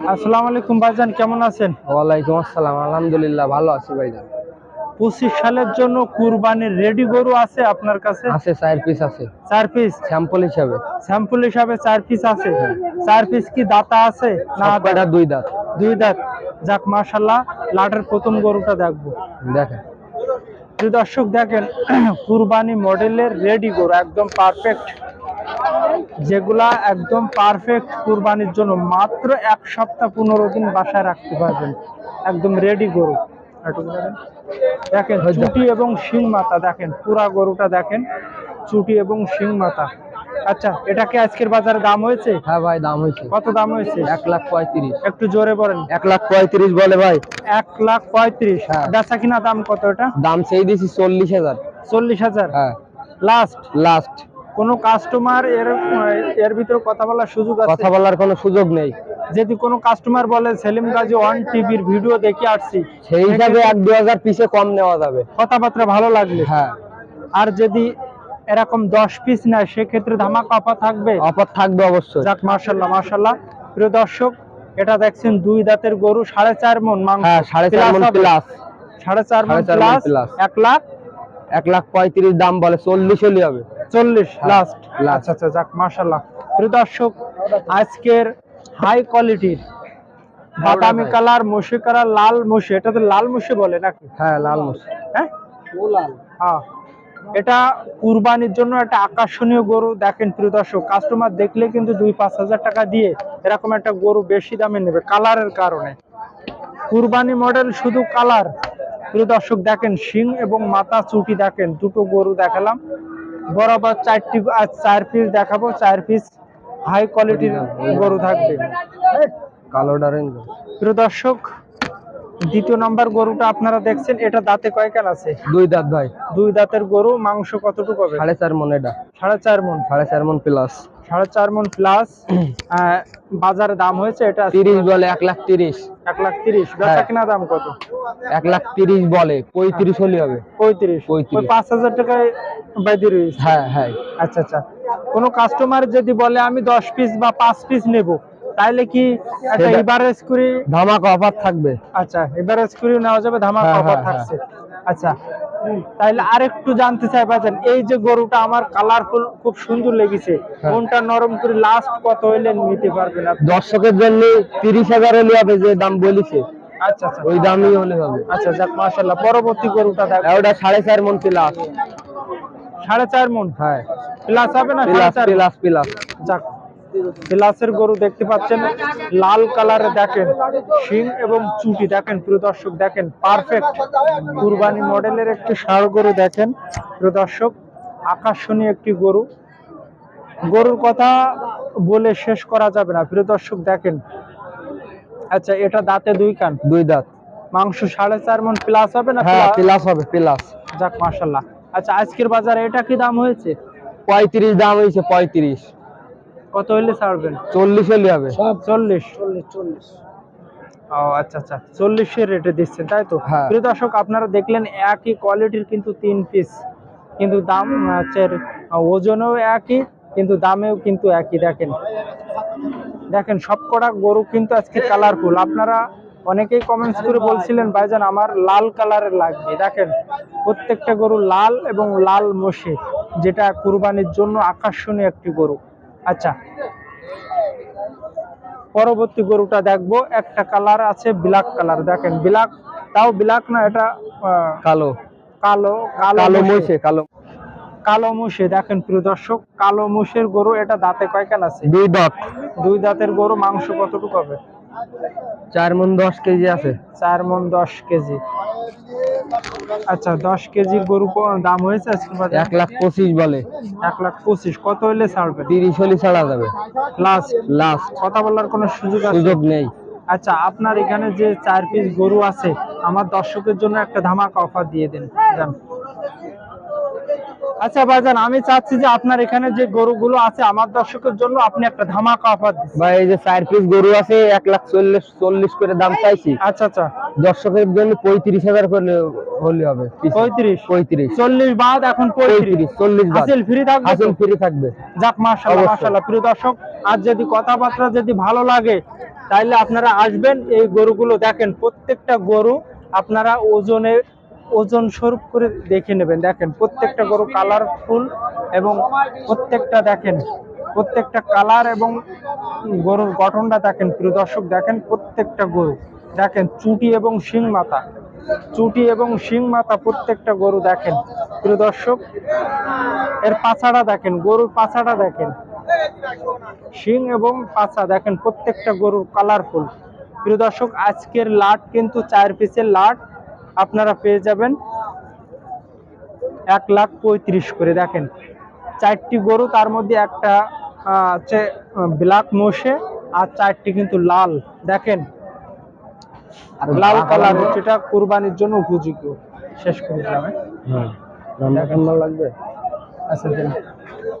আসসালামু আলাইকুম ভাইজান কেমন আছেন? ওয়ালাইকুম আসসালাম আলহামদুলিল্লাহ ভালো আছি ভাইজান। পঁচিশ সালের জন্য কুরবানির রেডি গরু আছে আপনার কাছে? আছে চার পিস আছে। চার পিস স্যাম্পল হিসাবে। স্যাম্পল হিসাবে চার পিস আছে। চার পিস কি দাতা আছে না কয়টা দুই দাঁত? দুই দাঁত। যাক মাশাল্লাহ লাটের প্রথম গরুটা দেখব। দেখেন। প্রিয় দর্শক দেখেন কুরবানি মডেলের রেডি গরু একদম পারফেক্ট যেগুলা একদম পারফেক্ট কুরবানির জন্য। মাত্র এক সপ্তাহ পনেরো দিন বাসায় রাখতে পারবেন। একদম রেডি গরু। দেখেন চুটি এবং শিং মাথা দেখেন পুরা গরুটা দেখেন চুটি এবং শিং মাথা। আচ্ছা এটা কি আজকের বাজারে দাম হয়েছে? হ্যাঁ ভাই দাম হয়েছে। কত দাম হয়েছে? এক লাখ পঁয়ত্রিশ। একটু জোরে বলেন। এক লাখ পঁয়ত্রিশ বলে ভাই। এক লাখ পঁয়ত্রিশ। হ্যাঁ। বেচা কিনা দাম কত এটা? দাম সেই দিয়েছি চল্লিশ হাজার। চল্লিশ হাজার। হ্যাঁ। লাস্ট লাস্ট কোনো কাস্টমার এর এর ভিতরে কথা বলার সুযোগ আছে? কথা বলার কোনো সুযোগ নেই। যদি কোনো কাস্টমার বলে সেলিম গাজী ওয়ান টিভির ভিডিও দেখে আসছি। সেই হিসাবে এক দু হাজার পিসে কম নেওয়া যাবে। কথাবার্তা ভালো লাগলে? হ্যাঁ। আর যদি এরকম দশ পিস নেয় সেক্ষেত্রে ধামাকা অফার থাকবে? অফার থাকবে অবশ্যই। যাক মার্শাল্লাহ মার্শাল্লাহ প্রিয় দর্শক এটা দেখছেন দুই দাঁতের গরু সাড়ে চার মন মাংস। হ্যাঁ সাড়ে চার মন প্লাস সাড়ে চার মন প্লাস। এক লাখ। এক লাখ পঁয়ত্রিশ দাম বলে চল্লিশ হলে হবে। চল্লিশ হ্যাঁ, লাস্ট। আচ্ছা আচ্ছা যাক মার্শাল্লাহ প্রিয় দর্শক আজকের হাই কোয়ালিটির বাদামি কালার মসি কালার লাল মসি এটা তো লাল মসি বলে নাকি? হ্যাঁ লাল মুস হ্যাঁ? হ্যাঁ। এটা কুরবানির জন্য একটা আকর্ষণীয় গরু দেখেন প্রিয় দর্শক কাস্টমার দেখলে কিন্তু দুই পাঁচ হাজার টাকা দিয়ে এরকম একটা গরু বেশি দামে নেবে কালারের কারণে। কুরবানি মডেল শুধু কালার প্রিয় দর্শক দেখেন শিং এবং মাথা চুটি দেখেন দুটো গরু দেখালাম। বরাবর চারটি চার পিস দেখাবো চার পিস হাই কোয়ালিটির গরু থাকবে। কালো ডারেঞ্জ প্রিয় দর্শক দ্বিতীয় নাম্বার গরুটা আপনারা দেখছেন এটা দাঁতে কয়কাল আছে? দুই দাঁত ভাই। দুই দাঁতের গরু মাংস কতটুকু হবে? সাড়ে চার মন এটা। সাড়ে চার মন। সাড়ে চার মন প্লাস সাড়ে চার মন প্লাস বাজারে দাম হয়েছে এটা তিরিশ বলে এক লাখ তিরিশ। এক লাখ তিরিশ। বেচা হ্যাঁ। কিনা দাম কত? এক লাখ তিরিশ বলে পঁয়ত্রিশ হলে হবে। পঁয়ত্রিশ। পঁয়ত্রিশ। ওই পাঁচ হাজার টাকায় বাইদি রয়েছে। হ্যাঁ হ্যাঁ। আচ্ছা আচ্ছা। কোনো কাস্টমার যদি বলে আমি দশ পিস বা পাঁচ পিস নেব। তাইলে কি একটা সেটা- এভারেজ করে ধামাকা অফার থাকবে। আচ্ছা এভারেজ করে নেওয়া যাবে ধামাকা হ্যাঁ, অফার হ্যাঁ, থাকছে। আচ্ছা তাইলে আরেকটু জানতে চাই বাজান এই যে গরুটা আমার কালারফুল খুব সুন্দর লেগেছে হ্যাঁ। কোনটা নরম করে লাস্ট কত হইলে নিতে পারবেন আপনি? দর্শকের জন্য তিরিশ হাজার হলে যে দাম বলিছে। আচ্ছা আচ্ছা। ওই দামই হলে হবে। আচ্ছা যাক মাশাল্লাহ পরবর্তী গরুটা ওটা সাড়ে চার মন প্লাস সাড়ে চার মন? হ্যাঁ। প্লাস হবে না প্লাস প্লাস প্লাস যাক প্লাসের গরু দেখতে পাচ্ছেন লাল কালারে দেখেন শিং এবং চুটি দেখেন প্রিয় দর্শক দেখেন পারফেক্ট কুরবানি মডেলের একটি ষাঁড় গরু দেখেন প্রিয় দর্শক আকর্ষণীয় একটি গরু। গরুর কথা বলে শেষ করা যাবে না প্রিয় দর্শক দেখেন। আচ্ছা এটা দাঁতে দুই কান? দুই দাঁত। মাংস সাড়ে চার মন প্লাস হবে না হ্যাঁ প্লাস হবে প্লাস যাক মাশাল্লাহ আচ্ছা আজকের বাজারে এটা কি দাম হয়েছে? পঁয়ত্রিশ দাম হয়েছে পঁয়ত্রিশ। কত হইলে ছাড়বেন? চল্লিশ হলে হবে। চল্লিশ। চল্লিশ চল্লিশ। ও আচ্ছা আচ্ছা। চল্লিশের রেটে দিচ্ছেন তাই তো? হ্যাঁ। প্রিয় দর্শক আপনারা দেখলেন একই কোয়ালিটির কিন্তু তিন পিস কিন্তু দাম হচ্ছে ওজনেও একই কিন্তু দামেও কিন্তু একই। দেখেন। দেখেন সবকটা গরু কিন্তু আজকে কালারফুল আপনারা অনেকেই কমেন্টস করে বলছিলেন ভাইজান আমার লাল কালারের লাগবে। দেখেন প্রত্যেকটা গরু লাল এবং লাল মশে যেটা কুরবানির জন্য আকর্ষণীয় একটি গরু। আচ্ছা। পরবর্তী গরুটা দেখব একটা কালার আছে ব্ল্যাক কালার দেখেন ব্ল্যাক তাও ব্ল্যাক না এটা কালো। কালো কালো কালো মুষে। কালো। কালো মুষে দেখেন প্রিয় দর্শক কালো মুষের গরু এটা দাঁতে কয়কান আছে? দুই দাঁত। দুই দাঁতের গরু মাংস কতটুকু হবে? চার মন দশ কেজি আছে। চার মন দশ কেজি। আচ্ছা দশ কেজির গরু দাম হয়েছে আজকে? এক লাখ পঁচিশ বলে। এক লাখ পঁচিশ। কত হলে ছাড়বে? তিরিশ হলে ছাড়া যাবে। লাস্ট লাস্ট কথা বলার কোনো সুযোগ আছে? সুযোগ নেই। আচ্ছা আপনার এখানে যে চার পিস গরু আছে আমার দর্শকের জন্য একটা ধামাকা অফার দিয়ে দিন। আচ্ছা ভাইজান আমি চাচ্ছি যে আপনার এখানে যে গরুগুলো আছে আমার দর্শকের জন্য আপনি একটা ধামাকা অফার দিন। ভাই এই যে চার পিস গরু আছে এক লাখ চল্লিশ চল্লিশ করে দাম চাইছি। আচ্ছা আচ্ছা। দর্শকের জন্য পঁয়ত্রিশ হাজার করে হলে হবে পঁয়ত্রিশ? পঁয়ত্রিশ। চল্লিশ বাদ এখন পঁয়ত্রিশ। চল্লিশ বাদ। হাসিল ফ্রি থাকবে তো? হাসিল ফ্রি থাকবে। যাক মাশাআল্লাহ অবশ্যই। মাশাআল্লাহ প্রিয় দর্শক আর যদি কথাবার্তা যদি ভালো লাগে তাইলে আপনারা আসবেন এই গরুগুলো দেখেন প্রত্যেকটা গরু আপনারা ওজনে ওজন স্বরূপ করে দেখে নেবেন। দেখেন, প্রত্যেকটা গরু কালারফুল এবং প্রত্যেকটা দেখেন, প্রত্যেকটা কালার এবং গরুর গঠনটা দেখেন, প্রিয় দর্শক, দেখেন প্রত্যেকটা গরু। দেখেন, চুটি এবং শিং মাথা। চুটি এবং শিং মাথা প্রত্যেকটা গরু দেখেন, প্রিয় দর্শক। এর পাছাটা দেখেন, গরুর পাছাটা দেখেন। শিং এবং পাছা দেখেন, প্রত্যেকটা গরুর কালারফুল। প্রিয় দর্শক, আজকের লাট কিন্তু চার পিসের লাট। আপনারা পেয়ে যাবেন এক লাখ পঁয়ত্রিশ করে। দেখেন চারটি গরু তার মধ্যে একটা হচ্ছে ব্ল্যাক মোষে আর চারটি কিন্তু লাল। দেখেন লাল কালার যেটা কুরবানির জন্য উপযোগী। শেষ করে যাবে হ্যাঁ। লাগবে? আচ্ছা